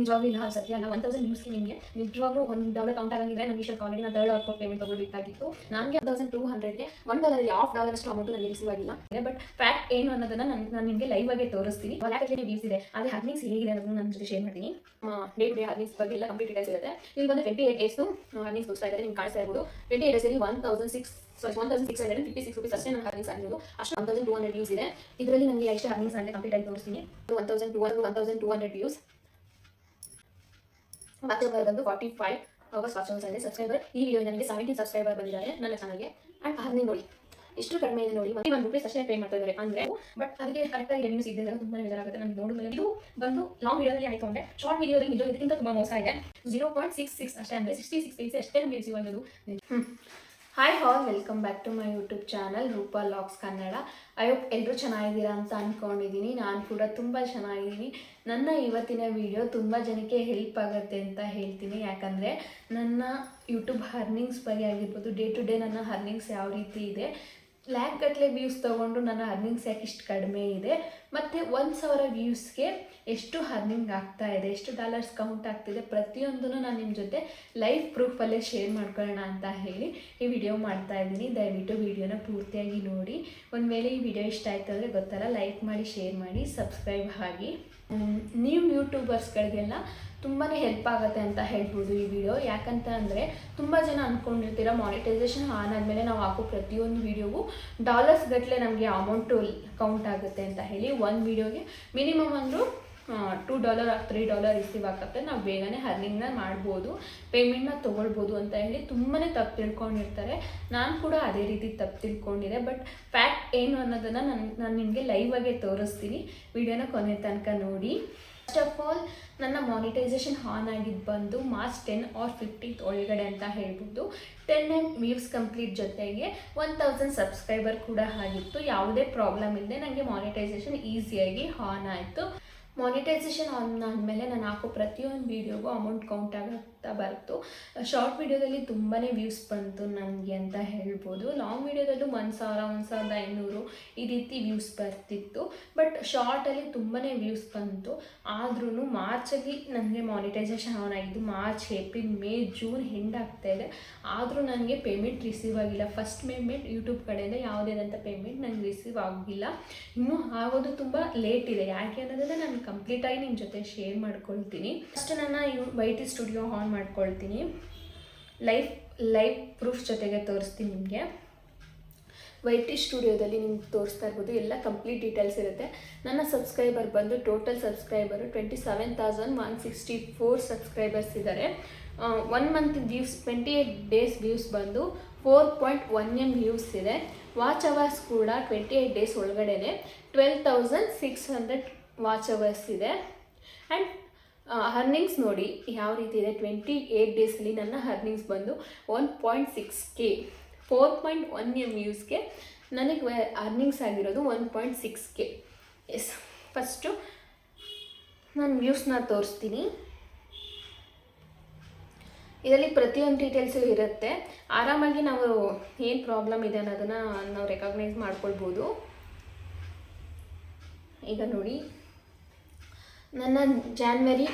ನಿಜವಾಗ್ಲೂ ಇಲ್ಲ ಸತ್ಯ ಅಲ್ಲ ಒನ್ ತೌಸಂಡ್ ವ್ಯೂಸ್ಗೆ ನಿಮಗೆ. ನಿಜವಾಗ್ಲೂ ಒಂದು ಡಾಲರ್ ಕೌಂಟ್ ಆಗಂಗಿದ್ರೆ ನನಗೆ ಇಷ್ಟಕ್ಕೆ ಆಲ್ರೆಡಿ ನಾನು ತರ್ಡ್ ಅವ್ರ ಪೇಮೆಂಟ್ ತಗೊಳ್ಬೇಕಾಗಿತ್ತು ನನಗೆ ತೌಸಂಡ್ ಟೂ ಹಂಡ್ರೆಡ್ಗೆ ಒನ್ ಡಾಲರ್ ಹಾಫ್ ಡಾಲರ್ ಅಷ್ಟು ಅಮೌಂಟ್ ನನಗೆ ರಿಸೀವ್ ಆಗಿಲ್ಲ. ಬಟ್ ಫ್ಯಾಕ್ಟ್ ಏನು ಅನ್ನೋದನ್ನ ನಾನು ನಾನು ನಿಮಗೆ ಲೈವ್ ಆಗಿ ತೋರಿಸ್ತೀನಿ. ವ್ಯೂಸ್ ಇದೆ. ಅದೇ ಹರ್ನಿಂಗ್ಸ್ ಹೇಗಿದೆ ಅನ್ನೋದನ್ನ ನನ್ನ ಜೊತೆ ಶೇರ್ ಮಾಡ್ತೀನಿ. ಡೇ ಟು ಡೇ ಹರ್ನಿಂಗ್ಸ್ ಬಗ್ಗೆ ಎಲ್ಲ ಕಂಪ್ಲೀಟ್ ಡೇಸ್ ಇರುತ್ತೆ. ಇಲ್ಲಿ ಬಂದು ಟ್ವೆಂಟಿ ಏಟ್ ಡೇಸ್ದು ಹರ್ನಿಂಗ್ಸ್ ತೋರಿಸ್ತಾ ಇದ್ದಾರೆ, ನಿಮ್ಗೆ ಕಾಣಿಸ್ತಾ ಇರ್ಬೋದು. ಟ್ವೆಂಟಿ ಏಟ್ ಡೇಸಲ್ಲಿ one thousand six one thousand six hundred fifty six rupees ಅಷ್ಟೇ ನಾನು ಹರ್ನಿಂಗ್ಸ್ ಆಗಿರೋದು. ಅಷ್ಟು one thousand two hundred views ಇದೆ. ಇದರಲ್ಲಿ ನನಗೆ ಎಷ್ಟು ಹರ್ನಿಂಗ್ಸ್ ಕಂಪ್ಲೀಟ್ ಆಗಿ ತೋರಿಸ್ತೀನಿ. One thousand two one thousand two hundred views ಮತ್ತೆ ಬಂದು ಫಾರ್ಟಿ ಫೈವ್ ಅವರ್ಸ್ ವಾಚ್ ಇದೆ ಸಬ್ಸ್ಕ್ರೈಬರ್ ಈ ವಿಡಿಯೋ ನನಗೆ ಸೆವೆಂಟೀನ್ ಸಬ್ಸ್ಕ್ರೈಬರ್ ಬಂದಿದ್ದಾರೆ ನನ್ನ ಚಾನಲ್ಗೆ ಆ್ಯಂಡ್ ಅದನ್ನೇ ನೋಡಿ. ಇಷ್ಟು ಕಡಿಮೆ ಇದೆ ನೋಡಿ. ಮತ್ತೆ ಒಂದು ರುಪೀಸ್ ಅಷ್ಟೇ ಪೇ ಮಾಡ್ತಾ ಇದ್ದಾರೆ ಅಂದ್ರೆ ಬಟ್ ಅದಕ್ಕೆ ಕರೆಕ್ಟಾಗಿ ರೆನ್ಯೂಸ್ ಸಿಗ್ತದೆ ತುಂಬಾ ಬೇಜಾರಾಗುತ್ತೆ ನನಗೆ ನೋಡಿದ್ರೆ ಇದು ಬಂದು ಲಾಂಗ್ ವಿಡಿಯೋದಲ್ಲಿ ಆಯ್ಕೊಂಡೆ ಶಾರ್ಟ್ ವಿಡಿಯೋದಲ್ಲಿ ನಿಜ ತುಂಬಾ ಮೋಸ ಇದೆ. ಜೀರೋ ಪಾಯಿಂಟ್ ಸಿಕ್ಸ್ ಸಿಕ್ಸ್ ಅಷ್ಟೇ ಅಂದರೆ ಸಿಕ್ಸ್ಟಿ ಸಿಕ್ಸ್ ಪೇಸ್ ಅಷ್ಟೇ ನಮಗೆ ಆಗೋದು. Hi all welcome back to my YouTube channel Roopa logs Kannada I hope ಎಲ್ಲರೂ ಚೆನ್ನಾಗಿದ್ದೀರಾ ಅಂತ ಅಂದ್ಕೊಂಡಿದ್ದೀನಿ ನಾನು ಕೂಡ ತುಂಬ ಚೆನ್ನಾಗಿದ್ದೀನಿ. ನನ್ನ ಇವತ್ತಿನ ವಿಡಿಯೋ ತುಂಬ ಜನಕ್ಕೆ ಹೆಲ್ಪ್ ಆಗುತ್ತೆ ಅಂತ ಹೇಳ್ತೀನಿ. ಯಾಕಂದರೆ ನನ್ನ ಯೂಟ್ಯೂಬ್ ಹರ್ನಿಂಗ್ಸ್ ಬಗ್ಗೆ ಆಗಿರ್ಬೋದು ಡೇ ಟು ಡೇ ನನ್ನ ಹರ್ನಿಂಗ್ಸ್ ಯಾವ ರೀತಿ ಇದೆ ಲ್ಯಾಕ್ ಗಟ್ಟಲೆ ವ್ಯೂಸ್ ತೊಗೊಂಡು ನನ್ನ ಅರ್ನಿಂಗ್ಸ್ ಯಾಕೆ ಇಷ್ಟು ಕಡಿಮೆ ಇದೆ ಮತ್ತು ಒಂದು ಸಾವಿರ ವ್ಯೂಸ್ಗೆ ಎಷ್ಟು ಹರ್ನಿಂಗ್ ಆಗ್ತಾ ಇದೆ, ಎಷ್ಟು ಡಾಲರ್ಸ್ ಕೌಂಟ್ ಆಗ್ತಿದೆ ಪ್ರತಿಯೊಂದನ್ನು ನಾನು ನಿಮ್ಮ ಜೊತೆ ಲೈವ್ ಪ್ರೂಫಲ್ಲೇ ಶೇರ್ ಮಾಡ್ಕೊಳ್ಳೋಣ ಅಂತ ಹೇಳಿ ಈ ವಿಡಿಯೋ ಮಾಡ್ತಾ ಇದ್ದೀನಿ. ದಯವಿಟ್ಟು ವಿಡಿಯೋನ ಪೂರ್ತಿಯಾಗಿ ನೋಡಿ. ಒಂದು ವೇಳೆ ಈ ವಿಡಿಯೋ ಇಷ್ಟ ಆಯ್ತು ಅಂದರೆ ಗೊತ್ತಲ್ಲ ಲೈಕ್ ಮಾಡಿ ಶೇರ್ ಮಾಡಿ ಸಬ್ಸ್ಕ್ರೈಬ್ ಆಗಿ ನೀವು ಯೂಟ್ಯೂಬರ್ಸ್ಗಳಿಗೆಲ್ಲ ತುಂಬಾ ಹೆಲ್ಪ್ ಆಗುತ್ತೆ ಅಂತ ಹೇಳ್ಬೋದು ಈ ವಿಡಿಯೋ ಯಾಕಂತ ಅಂದರೆ ತುಂಬ ಜನ ಅಂದ್ಕೊಂಡಿರ್ತೀರ ಮಾನಿಟೈಸೇಷನ್ ಆನ್ ಆದಮೇಲೆ ನಾವು ಹಾಕೋ ಪ್ರತಿಯೊಂದು ವಿಡಿಯೋಗೂ ಡಾಲರ್ಸ್ ಗಟ್ಟಲೆ ನಮಗೆ ಅಮೌಂಟು ಕೌಂಟ್ ಆಗುತ್ತೆ ಅಂತ ಹೇಳಿ ಒಂದು ವಿಡಿಯೋಗೆ ಮಿನಿಮಮ್ ಅಂದರೂ two dollar three dollar receive ಆಗುತ್ತೆ. ನಾವು ಬೇಗನೆ ಅರ್ನಿಂಗ್ನ ಮಾಡ್ಬೋದು ಪೇಮೆಂಟ್ನ ತೊಗೊಳ್ಬೋದು ಅಂತ ಹೇಳಿ ತುಂಬಾ ತಪ್ಪು ತಿಳ್ಕೊಂಡಿರ್ತಾರೆ. ನಾನು ಕೂಡ ಅದೇ ರೀತಿ ತಪ್ಪು ತಿಳ್ಕೊಂಡಿದ್ದೆ ಬಟ್ ಫ್ಯಾಕ್ಟ್ ಏನು ಅನ್ನೋದನ್ನು ನಾನು ನಾನು ನಿಮಗೆ ಲೈವ್ ಆಗೇ ತೋರಿಸ್ತೀನಿ. ವಿಡಿಯೋನ ಕೊನೆ ತನಕ ನೋಡಿ. ಫಸ್ಟ್ ಆಫ್ ಆಲ್ ನನ್ನ ಮಾನಿಟೈಸೇಷನ್ ಆನ್ ಆಗಿದ್ದು ಬಂದು ಮಾರ್ಚ್ ಟೆನ್ ಆರ್ ಫಿಫ್ಟೀನ್ತ್ ಒಳಗಡೆ ಅಂತ ಹೇಳ್ಬೋದು ಟೆನ್ ಎಂ ವ್ಯೂಸ್ ಕಂಪ್ಲೀಟ್ ಜೊತೆಗೆ ಒನ್ ತೌಸಂಡ್ ಸಬ್ಸ್ಕ್ರೈಬರ್ ಕೂಡ ಆಗಿತ್ತು. ಯಾವುದೇ ಪ್ರಾಬ್ಲಮ್ ಇಲ್ಲದೆ ನನಗೆ ಮಾನಿಟೈಸೇಷನ್ ಈಸಿಯಾಗಿ ಆನ್ ಆಯಿತು. ಮಾನಿಟೈಸೇಷನ್ ಆನ್ ಆದಮೇಲೆ ನಾನು ಹಾಕೋ ಪ್ರತಿಯೊಂದು ವೀಡಿಯೋಗೂ ಅಮೌಂಟ್ ಕೌಂಟ್ ಆಗುತ್ತಾ ಬರ್ತು ಶಾರ್ಟ್ ವೀಡಿಯೋದಲ್ಲಿ ತುಂಬಾ ವ್ಯೂಸ್ ಬಂತು ನನಗೆ ಅಂತ ಹೇಳ್ಬೋದು. ಲಾಂಗ್ ವೀಡಿಯೋದಲ್ಲೂ ಒಂದು ಸಾವಿರ, ಒಂದು ಸಾವಿರದ ಐನೂರು ಈ ರೀತಿ ವ್ಯೂಸ್ ಬರ್ತಿತ್ತು. ಬಟ್ ಶಾರ್ಟಲ್ಲಿ ತುಂಬಾ ವ್ಯೂಸ್ ಬಂತು. ಆದ್ರೂ ಮಾರ್ಚಲ್ಲಿ ನನಗೆ ಮಾನಿಟೈಸೇಷನ್ ಆನ್ ಆಗಿದ್ದು March April May June end ಆಗ್ತಾ ಇದೆ. ಆದರೂ ನನಗೆ ಪೇಮೆಂಟ್ ರಿಸೀವ್ ಆಗಿಲ್ಲ. ಫಸ್ಟ್ ಪೇಮೆಂಟ್ ಯೂಟ್ಯೂಬ್ ಕಡೆಯಿಂದ ಯಾವುದೇದಂಥ ಪೇಮೆಂಟ್ ನನಗೆ ರಿಸೀವ್ ಆಗಿಲ್ಲ. ಇನ್ನೂ ಆಗೋದು ತುಂಬ ಲೇಟ್ ಇದೆ. ಯಾಕೆ ಅನ್ನೋದನ್ನು ನಾನು ಕಂಪ್ಲೀಟಾಗಿ ನಿಮ್ಮ ಜೊತೆ ಶೇರ್ ಮಾಡ್ಕೊಳ್ತೀನಿ. ಫಸ್ಟ್ ನನ್ನ U Y T studio on ಮಾಡ್ಕೊಳ್ತೀನಿ. ಲೈಫ್ ಲೈವ್ ಪ್ರೂಫ್ ಜೊತೆಗೆ ತೋರಿಸ್ತೀನಿ ನಿಮಗೆ. ವೈ ಟಿ ಸ್ಟುಡಿಯೋದಲ್ಲಿ ನಿಮ್ಗೆ ತೋರಿಸ್ತಾ ಇರ್ಬೋದು, ಎಲ್ಲ ಕಂಪ್ಲೀಟ್ ಡೀಟೇಲ್ಸ್ ಇರುತ್ತೆ. ನನ್ನ ಸಬ್ಸ್ಕ್ರೈಬರ್ ಬಂದು total subscriber twenty seven thousand one sixty four subscribers ಇದ್ದಾರೆ one month views twenty eight days views ಬಂದು four point one M views ಇದೆ. ವಾಚ್ ಅವರ್ಸ್ ಕೂಡ ಟ್ವೆಂಟಿ ಏಯ್ಟ್ ಡೇಸ್ ಒಳಗಡೆ twelve thousand six hundred watch hours ಇದೆ. And earnings ನೋಡಿ ಯಾವ ರೀತಿ ಇದೆ? ಟ್ವೆಂಟಿ ಏಯ್ಟ್ ಡೇಸಲ್ಲಿ ನನ್ನ ಹರ್ನಿಂಗ್ಸ್ ಬಂದು one point six K four point one M ಯೂಸ್ಗೆ ನನಗೆ ಅರ್ನಿಂಗ್ಸ್ ಆಗಿರೋದು one point six K yes first ನಾನು ವ್ಯೂಸ್ನ ತೋರಿಸ್ತೀನಿ. ಇದರಲ್ಲಿ ಪ್ರತಿಯೊಂದು ಡೀಟೇಲ್ಸು ಇರುತ್ತೆ. ಆರಾಮಾಗಿ ನಾವು ಏನು ಪ್ರಾಬ್ಲಮ್ ಇದೆ ಅನ್ನೋದನ್ನು ನಾವು ರೆಕಾಗ್ನೈಸ್ ಮಾಡ್ಕೊಳ್ಬೋದು. ಈಗ ನೋಡಿ. ನನ್ನ ಜಾನ್ವರಿ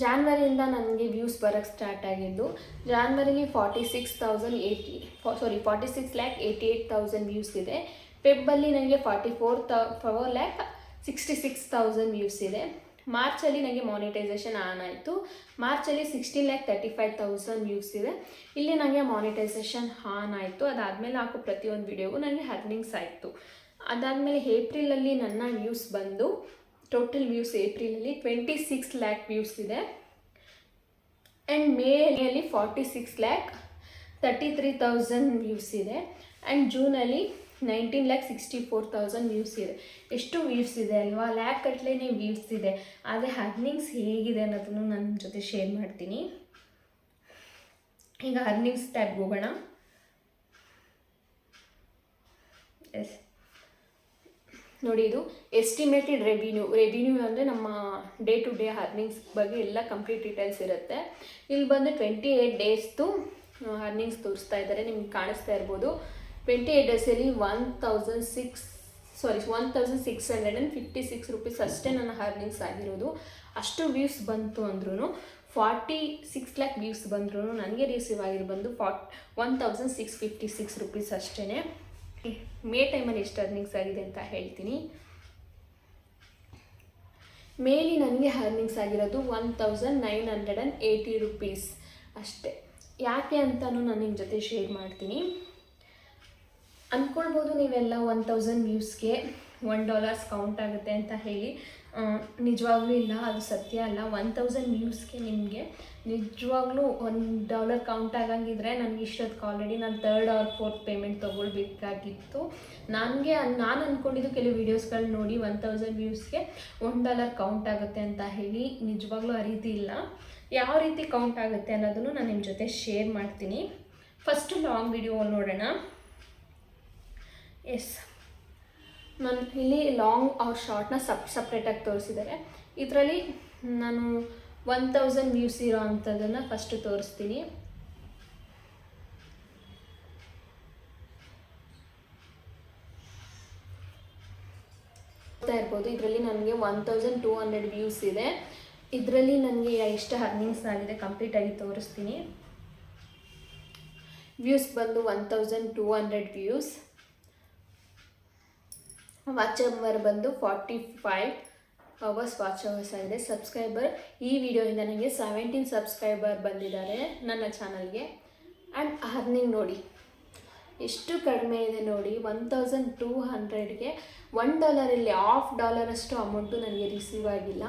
ಜಾನ್ವರಿಯಿಂದ ನನಗೆ ವ್ಯೂಸ್ ಬರೋಕ್ಕೆ ಸ್ಟಾರ್ಟ್ ಆಗಿದ್ದು ಜಾನ್ವರಿಗೆ forty six thousand eighty sorry forty six lakh eighty eight thousand views ಇದೆ. ಫೆಬ್ಬಲ್ಲಿ ನನಗೆ ಫಾರ್ಟಿ ಫೋರ್ ತ four lakh sixty six thousand views ಇದೆ ಮಾರ್ಚಲ್ಲಿ ನನಗೆ ಮಾನಿಟೈಸೇಷನ್ ಆನ್ ಆಯಿತು. ಮಾರ್ಚಲ್ಲಿ sixteen lakh thirty five thousand views ಇದೆ. ಇಲ್ಲಿ ನನಗೆ ಮಾನಿಟೈಸೇಷನ್ ಆನ್ ಆಯಿತು. ಅದಾದಮೇಲೆ ಹಾಕೋ ಪ್ರತಿಯೊಂದು ವಿಡಿಯೋಗೂ ನನಗೆ ಹರ್ನಿಂಗ್ಸ್ ಆಯಿತು. ಅದಾದಮೇಲೆ ಏಪ್ರಿಲಲ್ಲಿ ನನ್ನ ವ್ಯೂಸ್ ಬಂದು ಟೋಟಲ್ ವ್ಯೂಸ್ ಏಪ್ರಿಲಲ್ಲಿ ಟ್ವೆಂಟಿ ಸಿಕ್ಸ್ ಲ್ಯಾಕ್ ವ್ಯೂಸ್ ಇದೆ. And ಮೇಯಲ್ಲಿ forty six lakh thirty three thousand views ಇದೆ. And ಜೂನಲ್ಲಿ nineteen lakh sixty four thousand views ಇದೆ. ಎಷ್ಟು ವ್ಯೂಸ್ ಇದೆ ಅಲ್ವಾ? ಲ್ಯಾಕ್ ಕಟ್ಲೇ ವ್ಯೂಸ್ ಇದೆ. ಆದರೆ ಅರ್ನಿಂಗ್ಸ್ ಹೇಗಿದೆ ಅನ್ನೋದನ್ನು ನನ್ನ ಜೊತೆ ಶೇರ್ ಮಾಡ್ತೀನಿ. ಈಗ ಅರ್ನಿಂಗ್ಸ್ ಟ್ಯಾಬ್ಗೆ ಹೋಗೋಣ. ಎಸ್ ನೋಡಿ, ಇದು ಎಸ್ಟಿಮೇಟೆಡ್ ರೆವಿನ್ಯೂ ರೆವಿನ್ಯೂ ಅಂದರೆ ನಮ್ಮ ಡೇ ಟು ಡೇ ಅರ್ನಿಂಗ್ಸ್ ಬಗ್ಗೆ ಎಲ್ಲ ಕಂಪ್ಲೀಟ್ ಡೀಟೇಲ್ಸ್ ಇರುತ್ತೆ. ಇಲ್ಲಿ ಬಂದು ಟ್ವೆಂಟಿ ಏಯ್ಟ್ ಡೇಸ್ದು ಅರ್ನಿಂಗ್ಸ್ ತೋರಿಸ್ತಾ ಇದ್ದಾರೆ. ನಿಮ್ಗೆ ಕಾಣಿಸ್ತಾ ಇರ್ಬೋದು. ಟ್ವೆಂಟಿ ಏಯ್ಟ್ ಡೇಸಲ್ಲಿ one thousand six sorry one thousand six hundred and fifty six rupees ಅಷ್ಟೇ ನನ್ನ ಅರ್ನಿಂಗ್ಸ್ ಆಗಿರೋದು. ಅಷ್ಟು ವ್ಯೂಸ್ ಬಂತು ಅಂದ್ರೂ ಫಾರ್ಟಿ ಸಿಕ್ಸ್ ಲ್ಯಾಕ್ ವ್ಯೂಸ್ ಬಂದ್ರೂ ನನಗೆ ರಿಸೀವ್ ಆಗಿರೋ ಬಂದು ಫಾರ್ಟ್ one thousand six fifty six rupees ಅಷ್ಟೇ ಮೇ ಟೈಮಲ್ಲಿ ಎಷ್ಟು ಅರ್ನಿಂಗ್ಸ್ ಆಗಿದೆ ಅಂತ ಹೇಳ್ತೀನಿ. ಮೇಲಿ ನನಗೆ ಅರ್ನಿಂಗ್ಸ್ ಆಗಿರೋದು one thousand nine hundred and eighty rupees ಅಷ್ಟೇ. ಯಾಕೆ ಅಂತಲೂ ನಾನು ನಿಮ್ಮ ಜೊತೆ ಶೇರ್ ಮಾಡ್ತೀನಿ. ಅಂದ್ಕೊಳ್ಬೋದು ನೀವೆಲ್ಲ ಒನ್ ತೌಸಂಡ್ ವ್ಯೂಸ್ಗೆ ಒನ್ ಡಾಲರ್ಸ್ ಕೌಂಟ್ ಆಗುತ್ತೆ ಅಂತ ಹೇಳಿ ನಿಜವಾಗ್ಲೂ ಇಲ್ಲ, ಅದು ಸತ್ಯ ಅಲ್ಲ. ಒನ್ ತೌಸಂಡ್ ವ್ಯೂಸ್ಗೆ ನಿಮಗೆ ನಿಜವಾಗ್ಲೂ ಒಂದು ಡಾಲರ್ ಕೌಂಟ್ ಆಗಂಗಿದ್ರೆ ನನಗೆ ಇಷ್ಟೊತ್ತಿಗೆ ಆಲ್ರೆಡಿ ನಾನು ತರ್ಡ್ ಆರ್ ಫೋರ್ತ್ ಪೇಮೆಂಟ್ ತೊಗೊಳ್ಬೇಕಾಗಿತ್ತು. ನನಗೆ ನಾನು ಅಂದ್ಕೊಂಡಿದ್ದು ಕೆಲವು ವೀಡಿಯೋಸ್ಗಳು ನೋಡಿ ಒನ್ ತೌಸಂಡ್ ವ್ಯೂಸ್ಗೆ ಒನ್ ಡಾಲರ್ ಕೌಂಟ್ ಆಗುತ್ತೆ ಅಂತ ಹೇಳಿ ನಿಜವಾಗ್ಲೂ ಆ ರೀತಿ ಇಲ್ಲ. ಯಾವ ರೀತಿ ಕೌಂಟ್ ಆಗುತ್ತೆ ಅನ್ನೋದನ್ನು ನಾನು ನಿಮ್ಮ ಜೊತೆ ಶೇರ್ ಮಾಡ್ತೀನಿ. ಫಸ್ಟ್ ಲಾಂಗ್ ವಿಡಿಯೋ ನೋಡೋಣ. ಎಸ್ ನಾನು ಇಲ್ಲಿ ಲಾಂಗ್ ಅವ್ರ ಶಾರ್ಟ್ನ ಸಪ್ ಸಪ್ರೇಟಾಗಿ ತೋರಿಸಿದ್ದಾರೆ ಇದರಲ್ಲಿ ನಾನು ಒನ್ ತೌಸಂಡ್ ವ್ಯೂಸ್ ಇರೋ ಅಂಥದ್ದನ್ನು ಫಸ್ಟ್ ತೋರಿಸ್ತೀನಿ. ಇರ್ಬೋದು. ಇದರಲ್ಲಿ ನನಗೆ one thousand two hundred views ಇದೆ. ಇದರಲ್ಲಿ ನನಗೆ ಎಷ್ಟು ಅರ್ನಿಂಗ್ಸ್ ಆಗಿದೆ ಕಂಪ್ಲೀಟಾಗಿ ತೋರಿಸ್ತೀನಿ. ವ್ಯೂಸ್ ಬಂದು one thousand two hundred views watch hour ಬಂದು forty five hours watch hours ಆಗಿದೆ. ಸಬ್ಸ್ಕ್ರೈಬರ್, ಈ ವಿಡಿಯೋಯಿಂದ ನನಗೆ ಸೆವೆಂಟೀನ್ ಸಬ್ಸ್ಕ್ರೈಬರ್ ಬಂದಿದ್ದಾರೆ ನನ್ನ ಚಾನಲ್ಗೆ. ಆ್ಯಂಡ್ ಅರ್ನಿಂಗ್ ನೋಡಿ. ಎಷ್ಟು ಕಡಿಮೆ ಇದೆ ನೋಡಿ. ಒನ್ ತೌಸಂಡ್ ಟೂ ಹಂಡ್ರೆಡ್ಗೆ ಒನ್ ಡಾಲರಲ್ಲಿ ಹಾಫ್ ಡಾಲರಷ್ಟು ಅಮೌಂಟು ನನಗೆ ರಿಸೀವ್ ಆಗಿಲ್ಲ.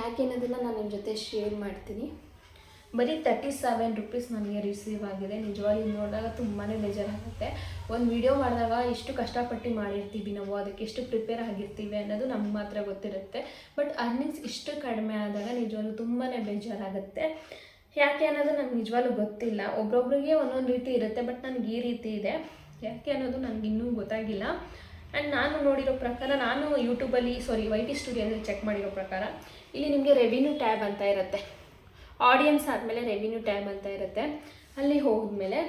ಯಾಕೆನ್ನೋದನ್ನು ನಾನು ನಿಮ್ಮ ಜೊತೆ ಶೇರ್ ಮಾಡ್ತೀನಿ. ಬರೀ ತರ್ಟಿ ಸೆವೆನ್ ರುಪೀಸ್ ನನಗೆ ರಿಸೀವ್ ಆಗಿದೆ. ನಿಜವಾಗಿ ನೋಡಿದಾಗ ತುಂಬಾ ಬೇಜಾರಾಗುತ್ತೆ. ಒಂದು ವಿಡಿಯೋ ಮಾಡಿದಾಗ ಎಷ್ಟು ಕಷ್ಟಪಟ್ಟು ಮಾಡಿರ್ತೀವಿ ನಾವು, ಅದಕ್ಕೆ ಎಷ್ಟು ಪ್ರಿಪೇರ್ ಆಗಿರ್ತೀವಿ ಅನ್ನೋದು ನಮ್ಗೆ ಮಾತ್ರ ಗೊತ್ತಿರುತ್ತೆ. ಬಟ್ ಅರ್ನಿಂಗ್ಸ್ ಇಷ್ಟು ಕಡಿಮೆ ಆದಾಗ ನಿಜವಾಗ್ಲೂ ತುಂಬಾ ಬೇಜಾರಾಗುತ್ತೆ. ಯಾಕೆ ಅನ್ನೋದು ನನಗೆ ನಿಜವಾಗ್ಲೂ ಗೊತ್ತಿಲ್ಲ. ಒಬ್ರೊಬ್ರಿಗೆ ಒಂದೊಂದು ರೀತಿ ಇರುತ್ತೆ ಬಟ್ ನನಗೆ ಈ ರೀತಿ ಇದೆ. ಯಾಕೆ ಅನ್ನೋದು ನನಗೆ ಇನ್ನೂ ಗೊತ್ತಾಗಿಲ್ಲ. ಆ್ಯಂಡ್ ನಾನು ನೋಡಿರೋ ಪ್ರಕಾರ, ನಾನು ಯೂಟ್ಯೂಬಲ್ಲಿ ಸಾರಿ ವೈ ಟಿ ಸ್ಟುಡಿಯೋದಲ್ಲಿ ಚೆಕ್ ಮಾಡಿರೋ ಪ್ರಕಾರ, ಇಲ್ಲಿ ನಿಮಗೆ ರೆವಿನ್ಯೂ ಟ್ಯಾಬ್ ಅಂತ ಇರುತ್ತೆ. ಆಡಿಯನ್ಸ್ ಆದಮೇಲೆ ರೆವಿನ್ಯೂ ಟೈಮ್ ಅಂತ ಇರುತ್ತೆ. ಅಲ್ಲಿ ಹೋದ್ಮೇಲೆ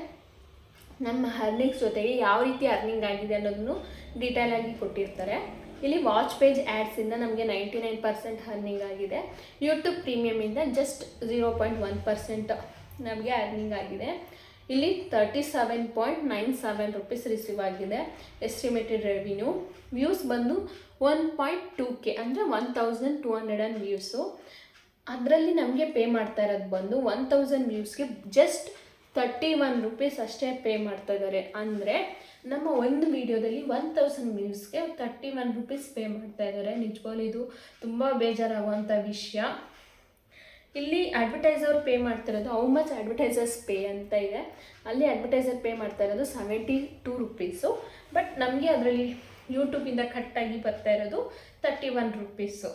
ನಮ್ಮ ಅರ್ನಿಂಗ್ಸ್ ಜೊತೆಗೆ ಯಾವ ರೀತಿ ಅರ್ನಿಂಗ್ ಆಗಿದೆ ಅನ್ನೋದನ್ನು ಡೀಟೇಲ್ ಆಗಿ ಕೊಟ್ಟಿರ್ತಾರೆ. ಇಲ್ಲಿ ವಾಚ್ ಪೇಜ್ ಆ್ಯಡ್ಸಿಂದ ನಮಗೆ ನೈಂಟಿ ನೈನ್ ಪರ್ಸೆಂಟ್ ಅರ್ನಿಂಗ್ ಆಗಿದೆ YouTube ಪ್ರೀಮಿಯಮಿಂದ just zero point one percent ನಮಗೆ ಅರ್ನಿಂಗ್ ಆಗಿದೆ. ಇಲ್ಲಿ thirty seven point nine seven rupees receive ಆಗಿದೆ ಎಸ್ಟಿಮೇಟೆಡ್ ರೆವಿನ್ಯೂ ವ್ಯೂಸ್ ಬಂದು ಒನ್ ಪಾಯಿಂಟ್ ಟೂ ಕೆ ಅಂದರೆ one thousand two hundred and views ಅದರಲ್ಲಿ ನಮಗೆ pay ಮಾಡ್ತಾ ಇರೋದು ಬಂದು ಒನ್ ತೌಸಂಡ್ ವ್ಯೂಸ್ಗೆ ಜಸ್ಟ್ ತರ್ಟಿ ಒನ್ ರುಪೀಸ್ ಅಷ್ಟೇ ಪೇ ಮಾಡ್ತಾ ಇದ್ದಾರೆ ಅಂದರೆ ನಮ್ಮ ಒಂದು ವೀಡಿಯೋದಲ್ಲಿ ಒನ್ ತೌಸಂಡ್ ವ್ಯೂಸ್ಗೆ ತರ್ಟಿ ಒನ್ ರುಪೀಸ್ ಪೇ ಮಾಡ್ತಾ ಇದ್ದಾರೆ ನಿಜವಾಗ್ಲೂ ಇದು ತುಂಬ ಬೇಜಾರಾಗುವಂಥ ವಿಷಯ. ಇಲ್ಲಿ ಅಡ್ವರ್ಟೈಸರ್ ಪೇ ಮಾಡ್ತಿರೋದು ಹೌ ಮಚ್ ಅಡ್ವರ್ಟೈಸರ್ಸ್ ಪೇ ಅಂತ ಇದೆ. ಅಲ್ಲಿ ಅಡ್ವರ್ಟೈಸರ್ ಪೇ ಮಾಡ್ತಾ ಇರೋದು ಸೆವೆಂಟಿ ಟೂ ರುಪೀಸು ಬಟ್ ನಮಗೆ ಅದರಲ್ಲಿ ಯೂಟ್ಯೂಬಿಂದ ಕಟ್ಟಾಗಿ ಬರ್ತಾ ಇರೋದು ತರ್ಟಿ ಒನ್ ರುಪೀಸು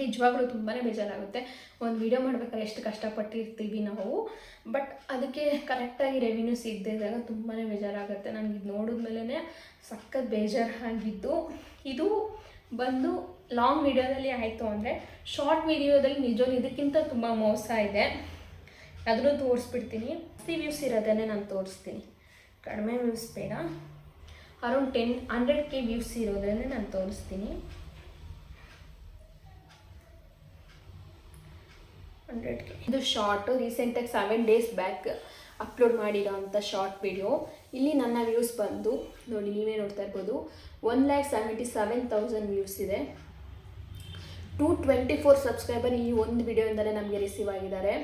ನಿಜವಾಗ್ಲೂ ತುಂಬಾ ಬೇಜಾರಾಗುತ್ತೆ. ಒಂದು ವಿಡಿಯೋ ಮಾಡ್ಬೇಕಾದ್ರೆ ಎಷ್ಟು ಕಷ್ಟಪಟ್ಟಿರ್ತೀವಿ ನಾವು. ಬಟ್ ಅದಕ್ಕೆ ಕರೆಕ್ಟಾಗಿ ರೆವಿನ್ಯೂ ಸಿಗದೆ ಇದ್ದಾಗ ತುಂಬಾ ಬೇಜಾರಾಗುತ್ತೆ. ನನಗೆ ಇದು ನೋಡಿದ್ಮೇಲೆ ಸಖತ್ ಬೇಜಾರಾಗಿದ್ದು. ಇದು ಬಂದು ಲಾಂಗ್ ವಿಡಿಯೋದಲ್ಲಿ ಆಯಿತು ಅಂದರೆ ಶಾರ್ಟ್ ವಿಡಿಯೋದಲ್ಲಿ ನಿಜವಾಗ್ಲೂ ಇದಕ್ಕಿಂತ ತುಂಬ ಮೋಸ ಇದೆ. ಅದನ್ನು ತೋರಿಸ್ಬಿಡ್ತೀನಿ. ಜಾಸ್ತಿ ವ್ಯೂಸ್ ಇರೋದನ್ನೇ ನಾನು ತೋರಿಸ್ತೀನಿ. ಕಡಿಮೆ ವ್ಯೂಸ್ ಬೇಡ. Around ten hundred K views ಇರೋದನ್ನೇ ನಾನು ತೋರಿಸ್ತೀನಿ. ಇದು ಶಾರ್ಟು ರೀಸೆಂಟಾಗಿ ಸೆವೆನ್ ಡೇಸ್ ಬ್ಯಾಕ್ ಅಪ್ಲೋಡ್ ಮಾಡಿರೋ ಅಂಥ ಶಾರ್ಟ್ ವಿಡಿಯೋ ಇಲ್ಲಿ ನನ್ನ ವ್ಯೂಸ್ ಬಂದು, ನೋಡಿ, ನೀವೇ ನೋಡ್ತಾ ಇರ್ಬೋದು one lakh seventy seven thousand views ಇದೆ. ಟು ಟ್ವೆಂಟಿ ಫೋರ್ ಸಬ್ಸ್ಕ್ರೈಬರ್ ಈ ಒಂದು ವಿಡಿಯೋಯಿಂದಲೇ ನಮಗೆ ರಿಸೀವ್ ಆಗಿದ್ದಾರೆ.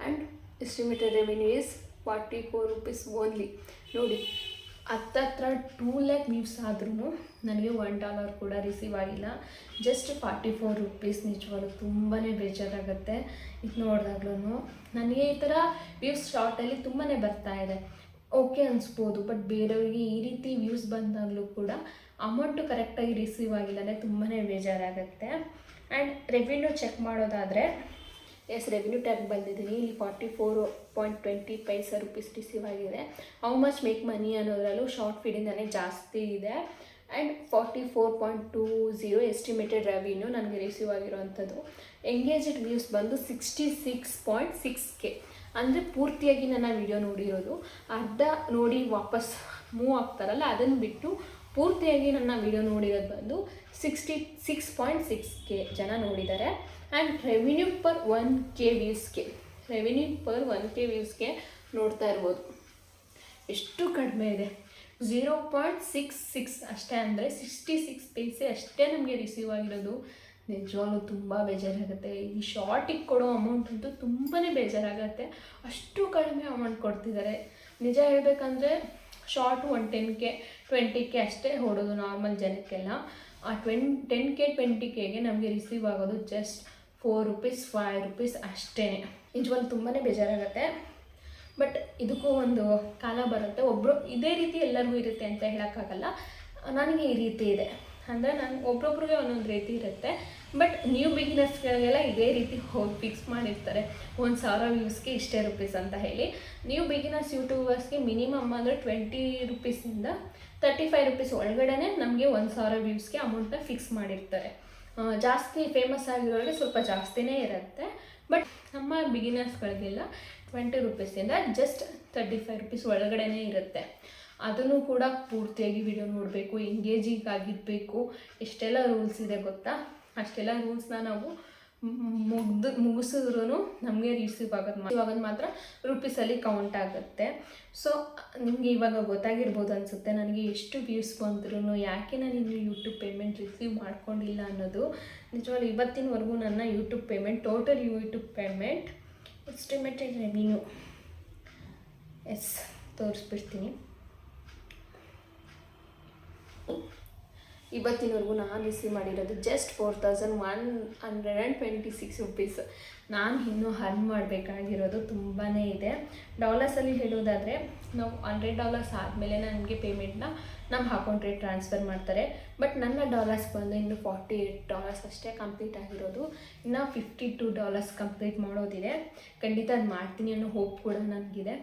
And estimated revenue is forty four rupees only ನೋಡಿ ಹತ್ತತ್ರ ಟೂ ಲ್ಯಾಕ್ ವ್ಯೂಸ್ ಆದ್ರೂ ನನಗೆ ಒನ್ ಡಾಲರ್ ಕೂಡ ರಿಸೀವ್ ಆಗಿಲ್ಲ. ಜಸ್ಟ್ ಫಾರ್ಟಿ ಫೋರ್ ರುಪೀಸ್ ನಿಜವಾಗ್ಲೂ ತುಂಬಾ ಬೇಜಾರಾಗುತ್ತೆ. ಇದು ನೋಡಿದಾಗ್ಲೂ ನನಗೆ ಈ ಥರ ವ್ಯೂಸ್ ಶಾರ್ಟಲ್ಲಿ ತುಂಬಾ ಬರ್ತಾ ಇದೆ. ಓಕೆ ಅನಿಸ್ಬೋದು ಬಟ್ ಬೇರೆಯವ್ರಿಗೆ ಈ ರೀತಿ ವ್ಯೂಸ್ ಬಂದಾಗಲೂ ಕೂಡ ಅಮೌಂಟು ಕರೆಕ್ಟಾಗಿ ರಿಸೀವ್ ಆಗಿಲ್ಲ ಅಂದರೆ ತುಂಬಾ ಬೇಜಾರಾಗುತ್ತೆ. ಆ್ಯಂಡ್ ರೆವಿನ್ಯೂ ಚೆಕ್ ಮಾಡೋದಾದರೆ ಎಸ್ ರೆವಿನ್ಯೂ ಟ್ಯಾಬ್ ಬಂದಿದ್ದೀನಿ ಇಲ್ಲಿ forty four point twenty paise rupees receive ಆಗಿದೆ. ಹೌ ಮಚ್ ಮೇಕ್ ಮನಿ ಅನ್ನೋದ್ರಲ್ಲೂ ಶಾರ್ಟ್ ಫೀಡಿಂದನೇ ಜಾಸ್ತಿ ಇದೆ. And forty four point two zero estimated revenue ನನಗೆ ರಿಸೀವ್ ಆಗಿರುವಂಥದ್ದು. ಎಂಗೇಜ್ಡ್ ವ್ಯೂಸ್ ಬಂದು sixty six point six K ಅಂದರೆ ಪೂರ್ತಿಯಾಗಿ ನನ್ನ ವಿಡಿಯೋ ನೋಡಿರೋದು. ಅರ್ಧ ನೋಡಿ ವಾಪಸ್ ಮೂವ್ ಆಗ್ತಾರಲ್ಲ, ಅದನ್ನು ಬಿಟ್ಟು ಪೂರ್ತಿಯಾಗಿ ನನ್ನ ವಿಡಿಯೋ ನೋಡಿರೋದು ಬಂದು sixty six point six K ಜನ ನೋಡಿದ್ದಾರೆ. And revenue per one K ವ್ಯೂಸ್ಗೆ revenue per one K ವ್ಯೂಸ್ಗೆ ನೋಡ್ತಾ ಇರ್ಬೋದು. ಎಷ್ಟು ಕಡಿಮೆ ಇದೆ. ಝೀರೋ ಪಾಯಿಂಟ್ ಸಿಕ್ಸ್ ಸಿಕ್ಸ್ ಅಷ್ಟೇ ಅಂದರೆ ಸಿಕ್ಸ್ಟಿ ಸಿಕ್ಸ್ ಪೈಸೆ ಅಷ್ಟೇ ನಮಗೆ ರಿಸೀವ್ ಆಗಿರೋದು. ನಿಜವಾಗ್ಲೂ ತುಂಬ ಬೇಜಾರಾಗುತ್ತೆ. ಈ ಶಾರ್ಟಿಗೆ ಕೊಡೋ ಅಮೌಂಟ್ ಅಂತೂ ತುಂಬಾ ಬೇಜಾರಾಗುತ್ತೆ. ಅಷ್ಟು ಕಡಿಮೆ ಅಮೌಂಟ್ ಕೊಡ್ತಿದ್ದಾರೆ. ನಿಜ ಹೇಳಬೇಕಂದ್ರೆ short one ten K twenty K ಅಷ್ಟೇ ಹೊಡೋದು ನಾರ್ಮಲ್ ಜನಕ್ಕೆಲ್ಲ. ಆ ಟ್ವೆನ್ ಟೆನ್ ಕೆ ಟ್ವೆಂಟಿ ಕೆಗೆ ನಮಗೆ ರಿಸೀವ್ ಆಗೋದು just four rupees five rupees ಅಷ್ಟೇ ನಿಜವಾಗ್ಲೂ ತುಂಬಾ ಬೇಜಾರಾಗುತ್ತೆ. ಬಟ್ ಇದಕ್ಕೂ ಒಂದು ಕಾಲ ಬರುತ್ತೆ. ಒಬ್ಬರು ಇದೇ ರೀತಿ ಎಲ್ಲರಿಗೂ ಇರುತ್ತೆ ಅಂತ ಹೇಳೋಕ್ಕಾಗಲ್ಲ. ನನಗೆ ಈ ರೀತಿ ಇದೆ. ಅಂದರೆ ನಾನು ಒಬ್ರೊಬ್ರಿಗೆ ಒಂದೊಂದು ರೀತಿ ಇರುತ್ತೆ. ಬಟ್ ನ್ಯೂ ಬಿಗಿನರ್ಸ್ಗಳಿಗೆಲ್ಲ ಇದೇ ರೀತಿ ಹೋಗಿ ಫಿಕ್ಸ್ ಮಾಡಿರ್ತಾರೆ. ಒಂದು ಸಾವಿರ ವ್ಯೂಸ್ಗೆ ಇಷ್ಟೇ ರುಪೀಸ್ ಅಂತ ಹೇಳಿ. ನ್ಯೂ ಬಿಗಿನರ್ಸ್ ಯೂಟ್ಯೂಬರ್ಸ್ಗೆ ಮಿನಿಮಮ್ ಅಂದರೆ ಟ್ವೆಂಟಿ ರುಪೀಸಿಂದ ತರ್ಟಿ ಫೈವ್ ರುಪೀಸ್ ಒಳಗಡೆ ನಮಗೆ ಒಂದು ಸಾವಿರ ವ್ಯೂಸ್ಗೆ ಅಮೌಂಟ್ನ ಫಿಕ್ಸ್ ಮಾಡಿರ್ತಾರೆ. ಜಾಸ್ತಿ ಫೇಮಸ್ ಆಗಿರೋರಿಗೆ ಸ್ವಲ್ಪ ಜಾಸ್ತಿನೇ ಇರುತ್ತೆ. ಬಟ್ ನಮ್ಮ ಬಿಗಿನರ್ಸ್ಗಳಿಗೆಲ್ಲ ಟ್ವೆಂಟಿ ರುಪೀಸಿಂದ ಜಸ್ಟ್ ತರ್ಟಿ ಫೈವ್ ರುಪೀಸ್ ಒಳಗಡೆನೇ ಇರುತ್ತೆ. ಅದನ್ನು ಕೂಡ ಪೂರ್ತಿಯಾಗಿ ವಿಡಿಯೋ ನೋಡಬೇಕು ಎಂಗೇಜಿಂಗ್ ಆಗಿರಬೇಕು. ಎಷ್ಟೆಲ್ಲ ರೂಲ್ಸ್ ಇದೆ ಗೊತ್ತಾ? ಅಷ್ಟೆಲ್ಲ ರೂಲ್ಸ್ನ ನಾವು ಮುಗ್ದು ಮುಗಿಸಿದ್ರೂ ನಮಗೆ ರಿಸೀವ್ ಆಗೋದು ಮಾ- ಇವಾಗ ಮಾತ್ರ ರುಪೀಸಲ್ಲಿ ಕೌಂಟ್ ಆಗುತ್ತೆ. ಸೊ ನಿಮಗೆ ಇವಾಗ ಗೊತ್ತಾಗಿರ್ಬೋದು ಅನಿಸುತ್ತೆ, ನನಗೆ ಎಷ್ಟು ವ್ಯೂಸ್ ಬಂದ್ರೂ ಯಾಕೆ ನಾನು ಇನ್ನು ಯೂಟ್ಯೂಬ್ ಪೇಮೆಂಟ್ ರಿಸೀವ್ ಮಾಡ್ಕೊಂಡಿಲ್ಲ ಅನ್ನೋದು. ನಿಜವಾಗ್ಲೂ ಇವತ್ತಿನವರೆಗೂ ನನ್ನ YouTube payment total YouTube payment estimated revenue yes ತೋರಿಸ್ಬಿಡ್ತೀನಿ. ಇವತ್ತಿನವರೆಗೂ ನಾನು ರಿಸೀವ್ ಮಾಡಿರೋದು just four thousand one hundred and twenty six rupees ನಾನು ಇನ್ನೂ ಹರ್ನ್ ಮಾಡಬೇಕಾಗಿರೋದು ತುಂಬಾ ಇದೆ. ಡಾಲರ್ಸಲ್ಲಿ ಹೇಳೋದಾದರೆ ನಾವು ಹಂಡ್ರೆಡ್ ಡಾಲರ್ಸ್ ಆದಮೇಲೆ ನನಗೆ ಪೇಮೆಂಟ್ನ ನಮ್ಮ ಅಕೌಂಟ್ಗೆ ಟ್ರಾನ್ಸ್ಫರ್ ಮಾಡ್ತಾರೆ. ಬಟ್ ನನ್ನ ಡಾಲರ್ಸ್ ಬಂದು ಇನ್ನು ಫಾರ್ಟಿ ಏಯ್ಟ್ ಡಾಲರ್ಸ್ ಅಷ್ಟೇ ಕಂಪ್ಲೀಟ್ ಆಗಿರೋದು. ಇನ್ನು ಫಿಫ್ಟಿ ಟು ಡಾಲರ್ಸ್ ಕಂಪ್ಲೀಟ್ ಮಾಡೋದಿದೆ. ಖಂಡಿತ ಅದು ಮಾಡ್ತೀನಿ ಅನ್ನೋ ಹೋಪ್ ಕೂಡ ನನಗಿದೆ.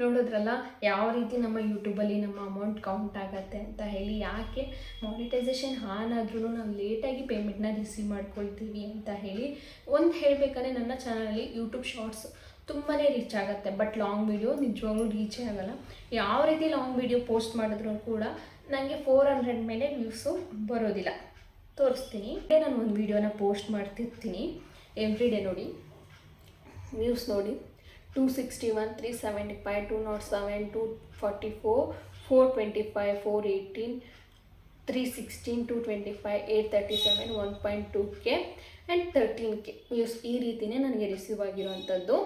ನೋಡೋದ್ರಲ್ಲ ಯಾವ ರೀತಿ ನಮ್ಮ ಯೂಟ್ಯೂಬಲ್ಲಿ ನಮ್ಮ ಅಮೌಂಟ್ ಕೌಂಟ್ ಆಗುತ್ತೆ ಅಂತ ಹೇಳಿ ಯಾಕೆ ಮಾನಿಟೈಸೇಷನ್ ಆನ್ ಆದ್ರೂ ನಾವು ಲೇಟಾಗಿ ಪೇಮೆಂಟ್ನ ರಿಸೀವ್ ಮಾಡ್ಕೊಳ್ತೀವಿ ಅಂತ ಹೇಳಿ. ಒಂದು ಹೇಳಬೇಕಂದ್ರೆ ನನ್ನ ಚಾನಲಲ್ಲಿ ಯೂಟ್ಯೂಬ್ ಶಾರ್ಟ್ಸ್ ತುಂಬಾ ರೀಚ್ ಆಗುತ್ತೆ. ಬಟ್ ಲಾಂಗ್ ವಿಡಿಯೋ ನಿಜವಾಗ್ಲೂ ರೀಚೇ ಆಗಲ್ಲ. ಯಾವ ರೀತಿ ಲಾಂಗ್ ವಿಡಿಯೋ ಪೋಸ್ಟ್ ಮಾಡಿದ್ರು ಕೂಡ ನನಗೆ ಫೋರ್ ಹಂಡ್ರೆಡ್ ಮೇಲೆ ವ್ಯೂಸು ಬರೋದಿಲ್ಲ. ತೋರಿಸ್ತೀನಿ. ನಾನು ಒಂದು ವಿಡಿಯೋನ ಪೋಸ್ಟ್ ಮಾಡ್ತಿರ್ತೀನಿ. ಎವ್ರಿ ಡೇ ನೋಡಿ. ವ್ಯೂಸ್ ನೋಡಿ. Two sixty one three seventy five two not seven two forty four four twenty five four eighteen three sixteen two twenty five eight thirty seven one point two K and thirteen K views ಈ ರೀತಿಯೇ ನನಗೆ receive ಆಗಿರುವಂಥದ್ದು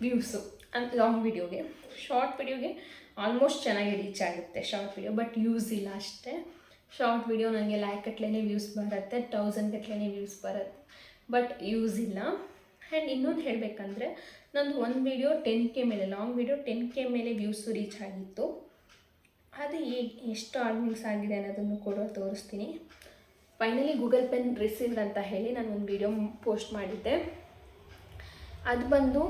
views ಅಂದ್ long ವಿಡಿಯೋಗೆ short ವಿಡಿಯೋಗೆ almost ಚೆನ್ನಾಗಿ reach ಆಗುತ್ತೆ short video but use ಇಲ್ಲ ಅಷ್ಟೇ. ಶಾರ್ಟ್ ವಿಡಿಯೋ ನನಗೆ ಲ್ಯಾಕ್ ಗಟ್ಲೆ ವ್ಯೂಸ್ ಬರುತ್ತೆ ತೌಸಂಡ್ ಗಟ್ಲೇ ವ್ಯೂಸ್ ಬರುತ್ತೆ ಬಟ್ ಯೂಸ್ ಇಲ್ಲ. ಆ್ಯಂಡ್ ಇನ್ನೊಂದು ಹೇಳಬೇಕಂದ್ರೆ, ನಂದು ಒಂದು ವಿಡಿಯೋ ಟೆನ್ ಕೆ ಮೇಲೆ ಲಾಂಗ್ ವಿಡಿಯೋ ಟೆನ್ ಕೆ ಮೇಲೆ ವ್ಯೂಸು ರೀಚ್ ಆಗಿತ್ತು. ಅದು ಈಗ ಎಷ್ಟು ಆರ್ನಿಂಗ್ಸ್ ಆಗಿದೆ ಅನ್ನೋದನ್ನು ಕೂಡ ತೋರಿಸ್ತೀನಿ. ಫೈನಲಿ ಗೂಗಲ್ ಪೆನ್ ರಿಸೀವ್ಡ್ ಅಂತ ಹೇಳಿ ನಾನು ಒಂದು ವಿಡಿಯೋ ಪೋಸ್ಟ್ ಮಾಡಿದ್ದೆ. ಅದು ಬಂದು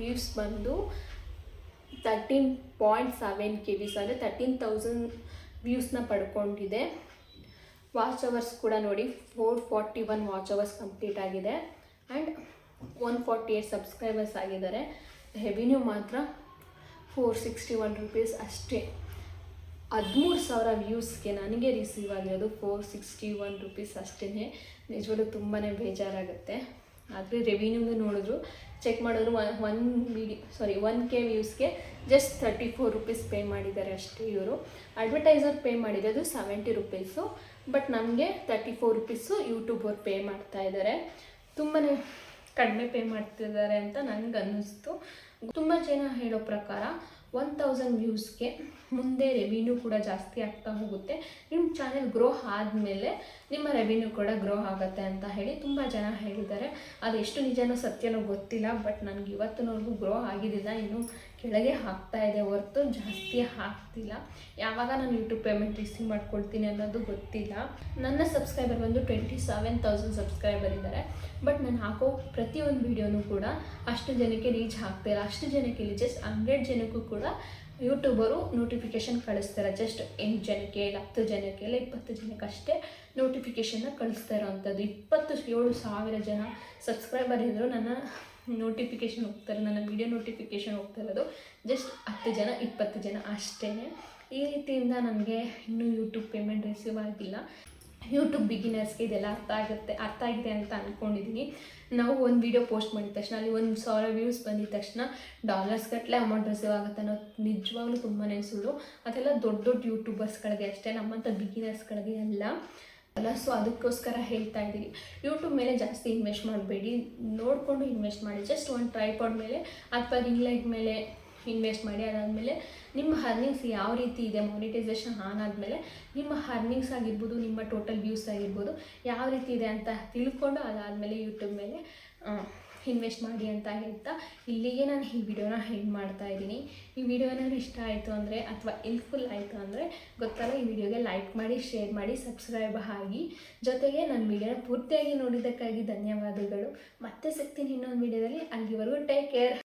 ವ್ಯೂಸ್ ಬಂದು thirteen point seven K views ಅಂದರೆ ತರ್ಟೀನ್ ತೌಸಂಡ್ ವ್ಯೂಸ್ನ ಪಡ್ಕೊಂಡಿದೆ. ವಾಚ್ ಅವರ್ಸ್ ಕೂಡ ನೋಡಿ four forty one watch hours complete ಆಗಿದೆ. And one forty eight subscribers ಆಗಿದ್ದಾರೆ. ರೆವಿನ್ಯೂ ಮಾತ್ರ ಫೋರ್ ಸಿಕ್ಸ್ಟಿ ಒನ್ ರುಪೀಸ್ ಅಷ್ಟೇ. ಹದಿಮೂರು ಸಾವಿರ ವ್ಯೂಸ್ಗೆ ನನಗೆ ರಿಸೀವ್ ಆಗಿರೋದು ಫೋರ್ ಸಿಕ್ಸ್ಟಿ ಒನ್ ರುಪೀಸ್ ಅಷ್ಟೇ ನಿಜವಾಗ್ಲೂ ತುಂಬಾ ಬೇಜಾರಾಗುತ್ತೆ. ಆದರೆ ರೆವಿನ್ಯೂ ನೋಡಿದ್ರು ಚೆಕ್ ಮಾಡಿದ್ರು one video sorry one K ವ್ಯೂಸ್ಗೆ just thirty four rupees pay ಮಾಡಿದ್ದಾರೆ ಅಷ್ಟೇ ಇವರು. ಅಡ್ವರ್ಟೈಸರ್ ಪೇ ಮಾಡಿರೋದು ಸೆವೆಂಟಿ ರುಪೀಸು ಬಟ್ ನಮಗೆ thirty four rupees YouTuber pay ಮಾಡ್ತಾ ಇದ್ದಾರೆ ತುಂಬಾ ಕಡಿಮೆ ಪೇ ಮಾಡ್ತಿದ್ದಾರೆ ಅಂತ ನನಗೆ ಅನ್ನಿಸ್ತು ತುಂಬ ಜನ ಹೇಳೋ ಪ್ರಕಾರ ಒನ್ ತೌಸಂಡ್ ವ್ಯೂಸ್ಗೆ ಮುಂದೆ ರೆವಿನ್ಯೂ ಕೂಡ ಜಾಸ್ತಿ ಆಗ್ತಾ ಹೋಗುತ್ತೆ. ನಿಮ್ಮ ಚಾನೆಲ್ ಗ್ರೋ ಆದಮೇಲೆ ನಿಮ್ಮ ರೆವಿನ್ಯೂ ಕೂಡ ಗ್ರೋ ಆಗುತ್ತೆ ಅಂತ ಹೇಳಿ ತುಂಬ ಜನ ಹೇಳಿದ್ದಾರೆ. ಅದು ಎಷ್ಟು ನಿಜನೋ ಸತ್ಯನೋ ಗೊತ್ತಿಲ್ಲ ಬಟ್ ನನಗೆ ಇವತ್ತಿನವರೆಗೂ ಗ್ರೋ ಆಗಿದ್ದಿಲ್ಲ, ಇನ್ನು ಕೆಳಗೆ ಹಾಕ್ತಾ ಇದೆ. ಹೊರತು ಜಾಸ್ತಿ ಹಾಕ್ತಿಲ್ಲ. ಯಾವಾಗ ನಾನು ಯೂಟ್ಯೂಬ್ ಪೇಮೆಂಟ್ ರಿಸೀವ್ ಮಾಡ್ಕೊಳ್ತೀನಿ ಅನ್ನೋದು ಗೊತ್ತಿಲ್ಲ. ನನ್ನ ಸಬ್ಸ್ಕ್ರೈಬರ್ ಬಂದು ಟ್ವೆಂಟಿ ಸೆವೆನ್ ತೌಸಂಡ್ ಸಬ್ಸ್ಕ್ರೈಬರ್ ಇದ್ದಾರೆ. ಬಟ್ ನಾನು ಹಾಕೋ ಪ್ರತಿಯೊಂದು ವೀಡಿಯೋನೂ ಕೂಡ ಅಷ್ಟು ಜನಕ್ಕೆ ರೀಚ್ ಆಗ್ತಾಯಿಲ್ಲ ಅಷ್ಟು ಜನಕ್ಕೆ ಇಲ್ಲಿ ಜಸ್ಟ್ ಹಂಡ್ರೆಡ್ ಜನಕ್ಕೂ ಕೂಡ ಯೂಟ್ಯೂಬರು ನೋಟಿಫಿಕೇಷನ್ ಕಳಿಸ್ತಾರೆ. ಜಸ್ಟ್ ಎಂಟು ಜನಕ್ಕೆ ಇಲ್ಲ ಹತ್ತು ಜನಕ್ಕೆ ಇಲ್ಲ, ಇಪ್ಪತ್ತು ಜನಕ್ಕೆ ಅಷ್ಟೇ ನೋಟಿಫಿಕೇಷನ್ನ ಕಳಿಸ್ತಾ ಇರೋವಂಥದ್ದು. ಇಪ್ಪತ್ತು ಏಳು ಸಾವಿರ ಜನ ಸಬ್ಸ್ಕ್ರೈಬರ್ ಇದ್ದರು ನನ್ನ ನೋಟಿಫಿಕೇಷನ್ ಹೋಗ್ತಾರೆ ನನ್ನ ವಿಡಿಯೋ ನೋಟಿಫಿಕೇಷನ್ ಹೋಗ್ತಾ ಇರೋದು ಜಸ್ಟ್ ಹತ್ತು ಜನ, ಇಪ್ಪತ್ತು ಜನ ಅಷ್ಟೇ ಈ ರೀತಿಯಿಂದ ನನಗೆ ಇನ್ನೂ ಯೂಟ್ಯೂಬ್ ಪೇಮೆಂಟ್ ರಿಸೀವ್ ಆಗಿಲ್ಲ. ಯೂಟ್ಯೂಬ್ ಬಿಗಿನರ್ಸ್ಗೆ ಇದೆಲ್ಲ ಅರ್ಥ ಆಗುತ್ತೆ, ಅರ್ಥ ಆಗಿದೆ ಅಂತ ಅಂದ್ಕೊಂಡಿದ್ದೀನಿ ನಾವು ಒಂದು ವಿಡಿಯೋ ಪೋಸ್ಟ್ ಮಾಡಿದ ತಕ್ಷಣ, ಅಲ್ಲಿ ಒಂದು ಸಾವಿರ ವ್ಯೂಸ್ ಬಂದಿದ ತಕ್ಷಣ ಡಾಲರ್ಸ್ ಗಟ್ಟಲೆ ಅಮೌಂಟ್ ರಿಸೀವ್ ಆಗುತ್ತೆ ಅನ್ನೋದು ನಿಜವಾಗ್ಲೂ ತುಂಬಾ ಸುಳ್ಳು. ಅದೆಲ್ಲ ದೊಡ್ಡ ದೊಡ್ಡ ಯೂಟ್ಯೂಬರ್ಸ್ಗಳಿಗೆ ಅಷ್ಟೇ ನಮ್ಮಂಥ ಬಿಗಿನರ್ಸ್ಗಳಿಗೆ ಅಲ್ಲ. ಅಲ್ಲ ಸೊ ಅದಕ್ಕೋಸ್ಕರ ಹೇಳ್ತಾ ಇದ್ದೀವಿ ಯೂಟ್ಯೂಬ್ ಮೇಲೆ ಜಾಸ್ತಿ ಇನ್ವೆಸ್ಟ್ ಮಾಡಬೇಡಿ. ನೋಡಿಕೊಂಡು ಇನ್ವೆಸ್ಟ್ ಮಾಡಿ. ಜಸ್ಟ್ ಒಂದು ಟ್ರೈಪಾಡ್ ಮೇಲೆ, ಅಥವಾ ರಿಂಗ್ ಲೈಟ್ ಮೇಲೆ ಇನ್ವೆಸ್ಟ್ ಮಾಡಿ, ಅದಾದಮೇಲೆ ನಿಮ್ಮ ಹರ್ನಿಂಗ್ಸ್ ಯಾವ ರೀತಿ ಇದೆ? ಮೋನಿಟೈಸೇಷನ್ ಆನ್ ಆದಮೇಲೆ ನಿಮ್ಮ ಹರ್ನಿಂಗ್ಸ್ ಆಗಿರ್ಬೋದು, ನಿಮ್ಮ ಟೋಟಲ್ ವ್ಯೂಸ್ ಆಗಿರ್ಬೋದು ಯಾವ ರೀತಿ ಇದೆ ಅಂತ ತಿಳ್ಕೊಂಡು ಅದಾದಮೇಲೆ ಯೂಟ್ಯೂಬ್ ಮೇಲೆ ಇನ್ವೆಸ್ಟ್ ಮಾಡಿ ಅಂತ ಹೇಳ್ತಾ ಇಲ್ಲಿಗೆ ನಾನು ಈ ವಿಡಿಯೋನ ಹೆಂಡ್ ಮಾಡ್ತಾ ಇದ್ದೀನಿ. ಈ ವಿಡಿಯೋ ಏನಾದ್ರು ಇಷ್ಟ ಆಯಿತು ಅಂದರೆ ಅಥವಾ ಹೆಲ್ಪ್ಫುಲ್ ಆಯಿತು ಅಂದರೆ ಗೊತ್ತಲ್ಲ, ಈ ವಿಡಿಯೋಗೆ ಲೈಕ್ ಮಾಡಿ ಶೇರ್ ಮಾಡಿ ಸಬ್ಸ್ಕ್ರೈಬ್ ಆಗಿ. ಜೊತೆಗೆ ನನ್ನ ವಿಡಿಯೋನ ಪೂರ್ತಿಯಾಗಿ ನೋಡಿದ್ದಕ್ಕಾಗಿ ಧನ್ಯವಾದಗಳು. ಮತ್ತೆ ಸಿಗ್ತೀನಿ ಇನ್ನೊಂದು ವಿಡಿಯೋದಲ್ಲಿ ಅಲ್ಲಿವರೆಗೂ ಟೇಕ್ ಕೇರ್